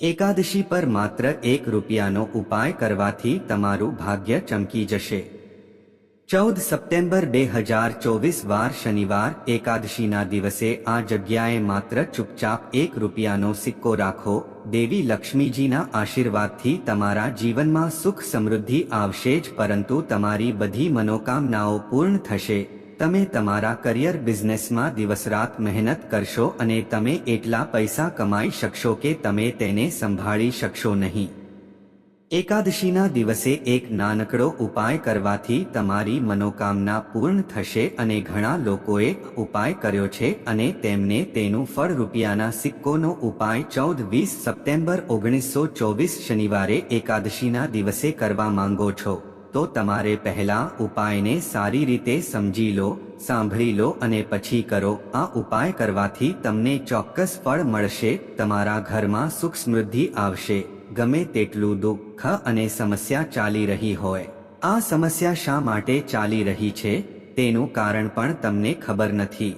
એકાદશી પર માત્ર એક રૂપિયાનો ઉપાય કરવાથી તમારું ભાગ્ય ચમકી જશે. ચૌદ સપ્ટેમ્બર બે હજાર ચોવીસ વાર શનિવાર, એકાદશીના દિવસે આ જગ્યાએ માત્ર ચૂપચાપ એક રૂપિયાનો સિક્કો રાખો. દેવી લક્ષ્મીજીના આશીર્વાદથી તમારા જીવનમાં સુખ સમૃદ્ધિ આવશે જ, પરંતુ તમારી બધી મનોકામનાઓ પૂર્ણ થશે. તમે તમારા કરિયર બિઝનેસમાં દિવસરાત મહેનત કરશો અને તમે એટલા પૈસા કમાઈ શકશો કે તમે તેને સંભાળી શકશો નહીં. એકાદશીના દિવસે એક નાનકડો ઉપાય કરવાથી તમારી મનોકામના પૂર્ણ થશે અને ઘણા લોકોએ ઉપાય કર્યો છે અને તેમને તેનું ફળ રૂપિયાના સિક્કોનો ઉપાય ચૌદ વીસ સપ્ટેમ્બર ઓગણીસો ચોવીસ શનિવારે એકાદશીના દિવસે કરવા માંગો છો. તો તમારે પહેલા ઉપાયને સારી રીતે સમજી લો, સાંભળી લો અને પછી કરો. આ ઉપાય કરવાથી તમને ચોક્કસ ફળ મળશે, તમારા ઘરમાં સુખ સમૃદ્ધિ આવશે. ગમે તેટલું દુઃખ અને સમસ્યા ચાલી રહી હોય. આ સમસ્યા શા માટે ચાલી રહી છે? તેનું કારણ પણ તમને ખબર નથી.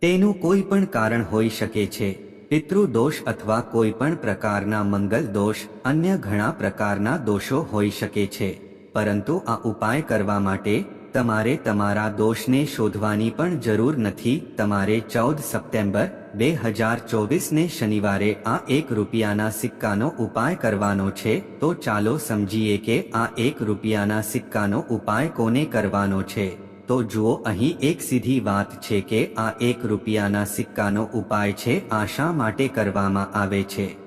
તેનું કોઈ પણ કારણ હોઈ શકે છે. પિતૃદોષ અથવા કોઈ પણ પ્રકારના મંગલ દોષ, અન્ય ઘણા પ્રકારના દોષો હોઈ શકે છે. પરંતુ આ ઉપાય કરવા માટે તમારે તમારા દોષને શોધવાની પણ જરૂર નથી. તમારે ચૌદ સપ્ટેમ્બર બે હજાર ચોવીસને શનિવારે આ એક રૂપિયાના સિક્કાનો ઉપાય કરવાનો છે. તો ચાલો સમજીએ કે આ એક રૂપિયાના સિક્કાનો ઉપાય કોને કરવાનો છે. તો જુઓ, અહીં એક સીધી વાત છે કે આ એક રૂપિયાના સિક્કાનો ઉપાય છે. આ શા માટે કરવામાં આવે છે?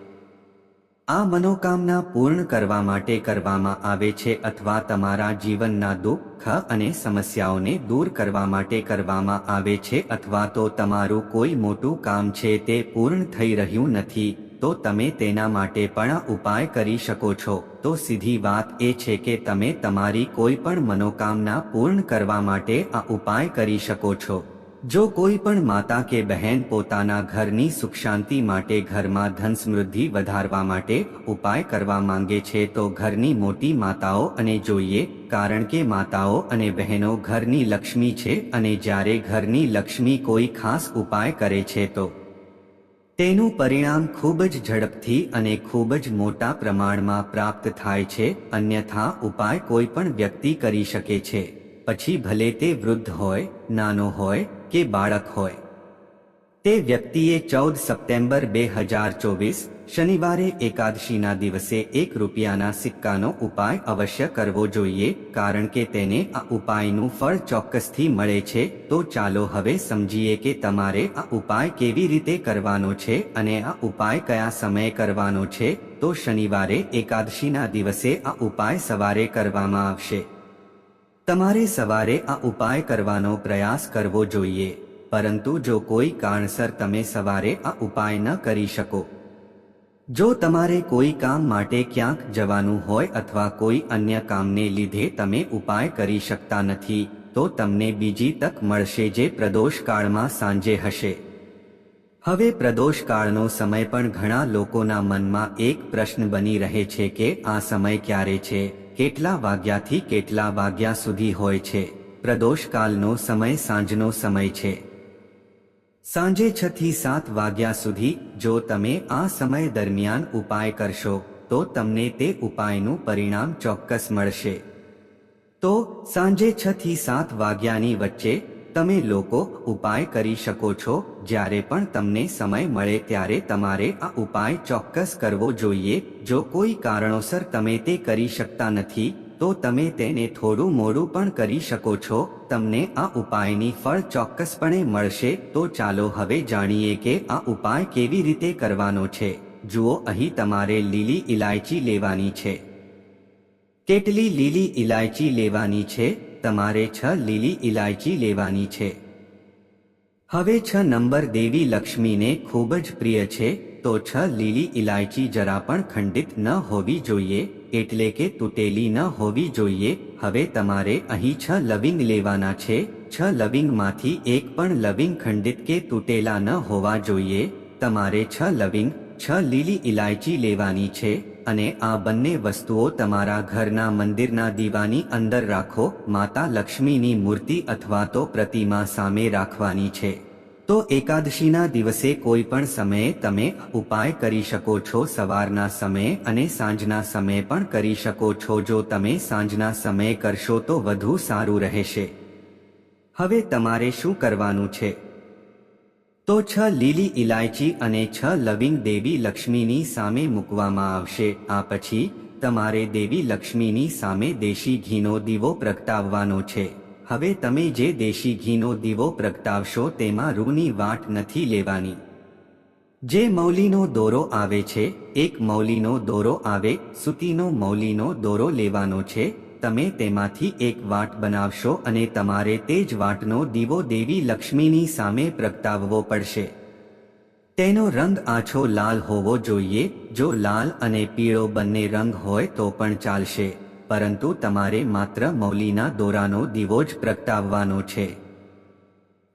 આ મનોકામના પૂર્ણ કરવા માટે કરવામાં આવે છે અથવા તમારા જીવનના દુઃખ અને સમસ્યાઓને દૂર કરવા માટે કરવામાં આવે છે અથવા તો તમારું કોઈ મોટું કામ છે તે પૂર્ણ થઈ રહ્યું નથી, તો તમે તેના માટે પણ ઉપાય કરી શકો છો. તો સીધી વાત એ છે કે તમે તમારી કોઈ પણ મનોકામના પૂર્ણ કરવા માટે આ ઉપાય કરી શકો છો. જો કોઈ પણ માતા કે બહેન પોતાના ઘરની સુખ શાંતિ માટે ઘરમાં ધન સમૃદ્ધિ વધારવા માટે ઉપાય કરવા માંગે છે, તો ઘરની મોટી માતાઓ અને જોઈએ, કારણ કે માતાઓ અને બહેનો ઘરની લક્ષ્મી છે અને જ્યારે ઘરની લક્ષ્મી કોઈ ખાસ ઉપાય કરે છે, તો તેનું પરિણામ ખૂબ જ ઝડપથી અને ખૂબ જ મોટા પ્રમાણમાં પ્રાપ્ત થાય છે, અન્યથા ઉપાય કોઈ પણ વ્યક્તિ કરી શકે છે. પછી ભલે તે વૃદ્ધ હોય, નાનો હોય કે બાળક હોય. તે વ્યક્તિએ ચૌદ સપ્ટેમ્બર બે હજાર ચોવીસ શનિવારે એકાદશીના દિવસે એક રૂપિયાના સિક્કાનો ઉપાય અવશ્ય કરવો જોઈએ કારણ કે તેને આ ઉપાયનું ફળ ચોક્કસથી મળે છે. તો ચાલો હવે સમજીએ કે તમારે આ ઉપાય કેવી રીતે કરવાનો છે અને આ ઉપાય કયા સમયે કરવાનો છે. તો શનિવારે એકાદશીના દિવસે આ ઉપાય સવારે કરવામાં આવશે. તમારે સવારે આ ઉપાય કરવાનો પ્રયાસ કરવો જોઈએ, પરંતુ જો કોઈ કારણસર તમે સવારે આ ઉપાય ન કરી શકો. જો તમારે કોઈ કામ માટે ક્યાંક જવાનું હોય અથવા કોઈ અન્ય કામને લીધે તમે ઉપાય કરી શકતા નથી, તો તમને બીજી તક મળશે જે પ્રદોષકાળમાં સાંજે હશે. હવે પ્રદોષકાળનો સમય પણ ઘણા લોકોના મનમાં એક પ્રશ્ન બની રહે છે કે આ સમય ક્યારે છે? કેટલા વાગ્યાથી કેટલા વાગ્યા સુધી હોય છે? પ્રદોષકાલનો સમય સાંજનો સમય છે. સાંજે છ થી સાત વાગ્યા સુધી જો તમે આ સમય દરમિયાન ઉપાય કરશો, તો તમને તે ઉપાયનું પરિણામ ચોક્કસ મળશે. તો સાંજે છ થી સાત વાગ્યાની વચ્ચે તમે લોકો ઉપાય કરી શકો છો. જ્યારે પણ તમને સમય મળે ત્યારે તમારે આ ઉપાય ચોક્કસ કરવો જોઈએ. જો કોઈ કારણોસર તમે તે કરી શકતા નથી, તો તમે તેને થોડું મોડું પણ કરી શકો છો. તમને આ ઉપાયની ફળ ચોક્કસપણે મળશે. તો ચાલો હવે જાણીએ કે આ ઉપાય કેવી રીતે કરવાનો છે. જુઓ, અહીં તમારે લીલી ઇલાયચી લેવાની છે. કેટલી લીલી ઇલાયચી લેવાની છે? તમારે છ લીલી ઇલાયચી લેવાની છે. હવે છ નંબર દેવી લક્ષ્મીને ખૂબ જ પ્રિય છે, તો છ લીલી ઇલાયચી જરા પણ ખંડિત ન હોવી જોઈએ, એટલે કે તૂટેલી ન હોવી જોઈએ. હવે તમારે અહીં છ લવિંગ લેવાના છે, છ લવિંગમાંથી એક પણ લવિંગ ખંડિત કે તૂટેલા ન હોવા જોઈએ. તમારે છ લવિંગ, છ લીલી ઇલાયચી લેવાની છે. અને આ બંને વસ્તુઓ તમારા ઘરના મંદિરના દીવાની અંદર રાખો, માતા લક્ષ્મીની મૂર્તિ અથવા તો પ્રતિમા સામે રાખવાની છે. તો એકાદશીના દિવસે કોઈ પણ સમયે તમે ઉપાય કરી શકો છો, સવારના સમયે અને સાંજના સમયે પણ કરી શકો છો. જો તમે સાંજના સમયે કરશો તો વધુ સારું રહેશે. હવે તમારે શું કરવાનું છે? તો છ લીલી ઇલાયચી અને છ લવિંગ દેવી લક્ષ્મીની સામે મૂકવામાં આવશે. આ પછી તમારે દેવી લક્ષ્મીની સામે દેશી ઘીનો દીવો પ્રગટાવવાનો છે. હવે તમે જે દેશી ઘીનો દીવો પ્રગટાવશો તેમાં રૂની વાટ નથી લેવાની. જે મૌલીનો દોરો આવે છે, એક મૌલીનો દોરો આવે, સૂતીનો મૌલીનો દોરો લેવાનો છે તમે તેમાંથી એક વાટ બનાવશો અને તમારે તે જ વાટનો દીવો દેવી લક્ષ્મીની સામે પ્રગટાવવો પડશે. તેનો રંગ આછો લાલ હોવો જોઈએ, જો લાલ અને પીળો બંને રંગ હોય તો પણ ચાલશે, પરંતુ તમારે માત્ર મૌલીના દોરાનો દીવો જ પ્રગટાવવાનો છે.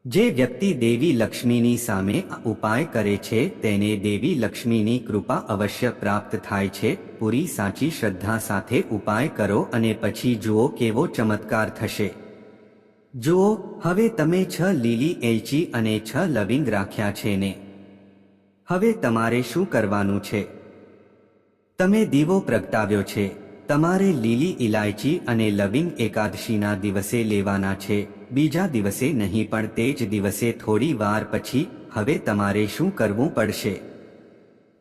જે વ્યક્તિ દેવી લક્ષ્મીની સામે ઉપાય કરે છે, તેને દેવી લક્ષ્મીની કૃપા અવશ્ય પ્રાપ્ત થાય છે. પૂરી સાચી શ્રદ્ધા સાથે ઉપાય કરો અને પછી જુઓ કેવો ચમત્કાર થશે. જુઓ, હવે તમે છ લીલી એલચી અને છ લવિંગ રાખ્યા છે ને. હવે તમારે શું કરવાનું છે? તમે દીવો પ્રગટાવ્યો છે. તમારે લીલી ઇલાયચી અને લવિંગ એકાદશીના દિવસે લેવાના છે. બીજા દિવસે નહીં, પણ તે જ દિવસે થોડી વાર પછી હવે તમારે શું કરવું પડશે?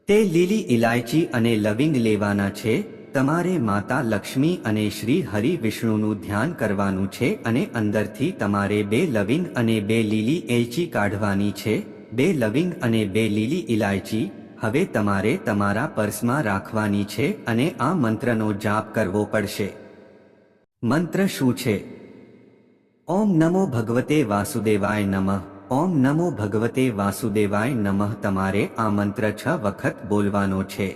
તે લીલી ઇલાયચી અને લવિંગ લેવાના છે. તમારે માતા લક્ષ્મી અને શ્રી હરિ વિષ્ણુનું ધ્યાન કરવાનું છે અને અંદરથી તમારે બે લવિંગ અને બે લીલી એલચી કાઢવાની છે. બે લવિંગ અને બે લીલી ઇલાયચી હવે તમારે તમારા પર્સમાં રાખવાની છે અને આ મંત્રનો જાપ કરવો પડશે. મંત્ર શું છે? ઓમ નમો ભગવતે વાસુદેવાય નમઃ. ઓમ નમો ભગવતે વાસુદેવાય નમઃ. તમારે આ મંત્ર છ વખત બોલવાનો છે.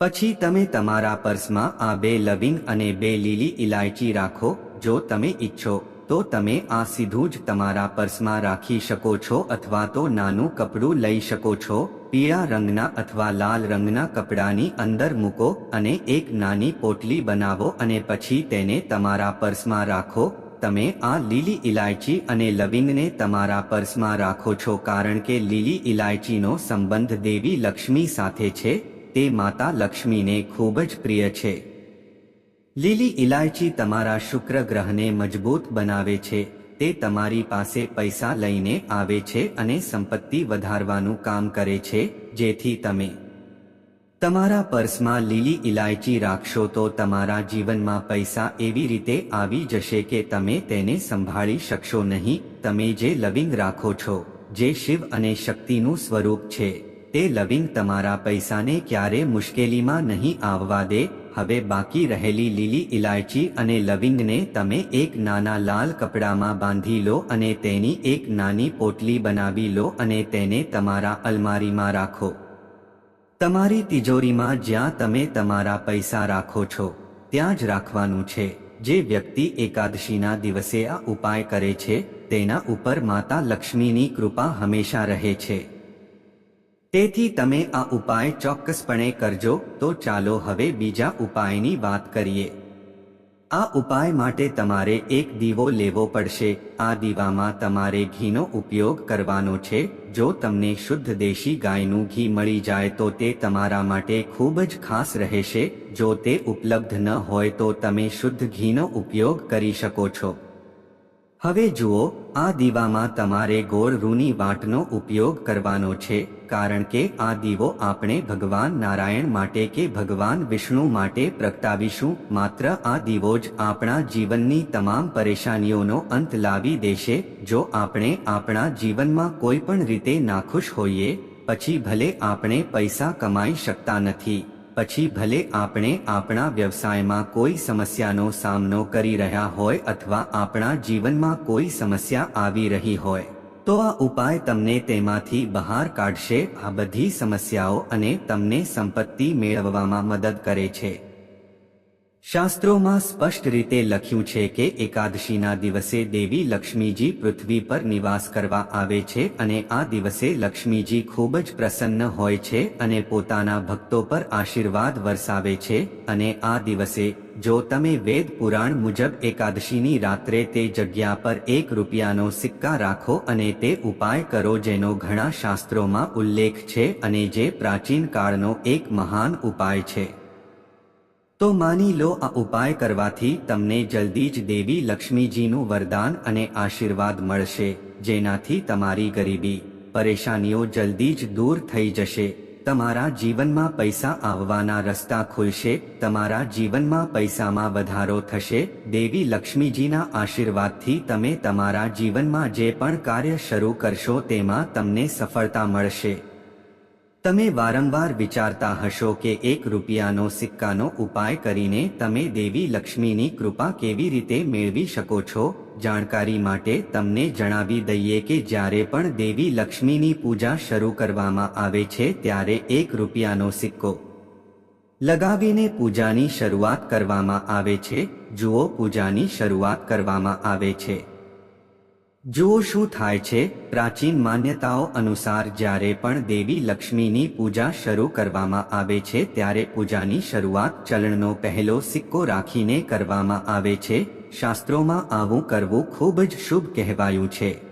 પછી તમે તમારા પર્સમાં આ બે લવિંગ અને બે લીલી ઇલાયચી રાખો. જો તમે ઈચ્છો, તો તમે આ સીધું જ તમારા પર્સમાં રાખી શકો છો અથવા તો નાનું કપડું લઈ શકો છો. પીળા રંગના અથવા લાલ રંગના કપડાની અંદર મૂકો અને એક નાની પોટલી બનાવો અને પછી તેને તમારા પર્સમાં રાખો. તમે આ લીલી ઇલાયચી અને લવિંગને તમારા પર્સમાં રાખો છો કારણ કે લીલી ઇલાયચીનો સંબંધ દેવી લક્ષ્મી સાથે છે. તે માતા લક્ષ્મીને ખૂબ જ પ્રિય છે. લીલી ઇલાયચી તમારા શુક્ર ગ્રહને મજબૂત બનાવે છે. તે તમારી પાસે પૈસા લઈને આવે છે અને સંપત્તિ વધારવાનું કામ કરે છે, જેથી તમે તમારા પર્સમાં લીલી ઇલાયચી રાખશો તો તમારા જીવનમાં પૈસા એવી રીતે આવી જશે કે તમે તેને સંભાળી શકશો નહીં. તમે જે લવિંગ રાખો છો, જે શિવ અને શક્તિનું સ્વરૂપ છે, તે લવિંગ તમારા પૈસાને ક્યારે મુશ્કેલીમાં નહીં આવવા દે. હવે બાકી રહેલી લીલી ઇલાયચી અને લવિંગને તમે એક નાના લાલ કપડામાં બાંધી લો અને તેની એક નાની પોટલી બનાવી લો અને તેને તમારા અલમારીમાં રાખો. તમારી તિજોરીમાં જ્યાં તમે તમારા પૈસા રાખો છો, ત્યાં જ રાખવાનું છે. જે વ્યક્તિ એકાદશીના દિવસે આ ઉપાય કરે છે, તેના ઉપર માતા લક્ષ્મીની કૃપા હંમેશા રહે છે. તેથી તમે આ ઉપાય ચોક્કસપણે કરજો, તો ચાલો હવે બીજા ઉપાયની વાત કરીએ. આ ઉપાય માટે તમારે એક દીવો લેવો પડશે. આ દીવામાં તમારે ઘીનો ઉપયોગ કરવાનો છે. જો તમને શુદ્ધ દેશી ગાયનું ઘી મળી જાય તો તે તમારા માટે ખૂબ જ ખાસ રહેશે. જો તે ઉપલબ્ધ ન હોય તો તમે શુદ્ધ ઘીનો ઉપયોગ કરી શકો છો. હવે જુઓ, આ દીવામાં તમારે ગોળ રૂની વાટનો ઉપયોગ કરવાનો છે, કારણ કે આ દીવો આપણે ભગવાન નારાયણ માટે કે ભગવાન વિષ્ણુ માટે પ્રગટાવીશું, માત્ર આ દીવો જ આપણા જીવનની તમામ પરેશાનીઓનો અંત લાવી દેશે, જો આપણે આપણા જીવનમાં કોઈ પણ રીતે નાખુશ હોઈએ, પછી ભલે આપણે પૈસા કમાઈ શકતા નથી. પછી ભલે આપણે આપણા વ્યવસાયમાં કોઈ સમસ્યાનો સામનો કરી રહ્યા હોય અથવા આપણા જીવનમાં કોઈ સમસ્યા આવી રહી હોય, તો આ ઉપાય તમને તેમાંથી બહાર કાઢશે. આ બધી સમસ્યાઓ અને તમને સંપત્તિ મેળવવામાં મદદ કરે છે. શાસ્ત્રોમાં સ્પષ્ટ રીતે લખ્યું છે કે એકાદશીના દિવસે દેવી લક્ષ્મીજી પૃથ્વી પર નિવાસ કરવા આવે છે અને આ દિવસે લક્ષ્મીજી ખૂબ જ પ્રસન્ન હોય છે અને પોતાના ભક્તો પર આશીર્વાદ વરસાવે છે અને આ દિવસે જો તમે વેદ પુરાણ મુજબ એકાદશીની રાત્રે તે જગ્યા પર એક રૂપિયાનો સિક્કા રાખો અને તે ઉપાય કરો જેનો ઘણા શાસ્ત્રોમાં ઉલ્લેખ છે અને જે પ્રાચીન કાળનો એક મહાન ઉપાય છે. તો માની લો આ ઉપાય કરવાથી તમને જલ્દી જ દેવી લક્ષ્મીજીનું વરદાન અને આશીર્વાદ મળશે, જેનાથી તમારી ગરીબી, પરેશાનીઓ જલ્દી જ દૂર થઈ જશે. તમારા જીવનમાં પૈસા આવવાના રસ્તા ખુલશે, તમારા જીવનમાં પૈસામાં વધારો થશે. દેવી લક્ષ્મીજીના આશીર્વાદથી તમે તમારા જીવનમાં જે પણ કાર્ય શરૂ કરશો તેમાં તમને સફળતા મળશે. તમે વારંવાર વિચારતા હશો કે એક રૂપિયાનો સિક્કાનો ઉપાય કરીને તમે દેવી લક્ષ્મીની કૃપા કેવી રીતે મેળવી શકો છો, જાણકારી માટે તમને જણાવી દઈએ કે જ્યારે પણ દેવી લક્ષ્મીની પૂજા શરૂ કરવામાં આવે છે ત્યારે એક રૂપિયાનો સિક્કો લગાવીને પૂજાની શરૂઆત કરવામાં આવે છે. જુઓ, પૂજાની શરૂઆત કરવામાં આવે છે. જુઓ શું થાય છે, પ્રાચીન માન્યતાઓ અનુસાર જ્યારે પણ દેવી લક્ષ્મીની પૂજા શરૂ કરવામાં આવે છે ત્યારે પૂજાની શરૂઆત ચલણનો પહેલો સિક્કો રાખીને કરવામાં આવે છે. શાસ્ત્રોમાં આવું કરવું ખૂબ જ શુભ કહેવાયું છે.